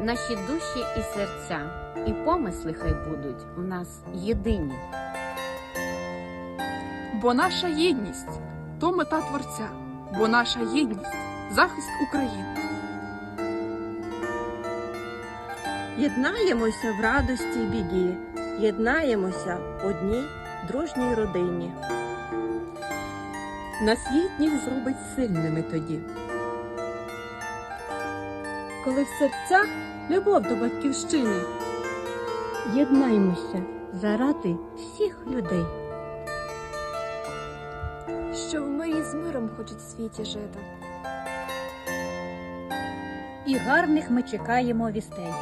Наші душі і серця, і помисли хай будуть у нас єдині. Бо наша єдність то мета Творця, бо наша єдність захист України. Єднаємося в радості й біді, єднаємося в одній дружній родині. Нас єдність зробить сильними тоді. Коли в серцях любов до батьківщини. Єднаймося заради всіх людей. що в мирі з миром хочуть в світі жити. і гарних ми чекаємо вістей.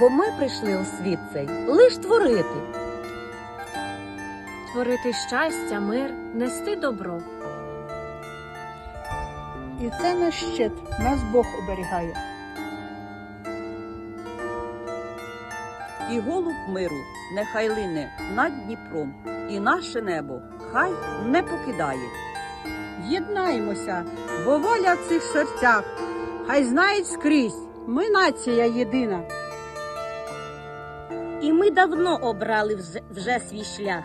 Бо ми прийшли у світ цей лиш творити. Творити щастя, мир, нести добро. І це наш щит, нас Бог оберігає. І голуб миру нехай лине над Дніпром, і наше небо хай не покидає. Єднаймося, бо воля в цих серцях. Хай знають скрізь, ми нація єдина. І ми давно обрали вже свій шлях.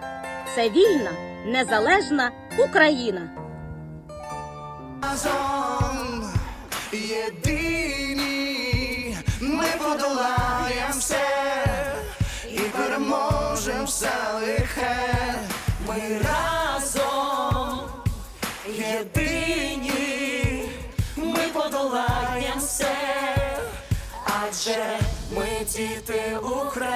Це вільна, незалежна Україна. Разом єдині, ми подолаєм все і переможем все лихе. Ми разом єдині, ми подолаєм все, адже ми діти України.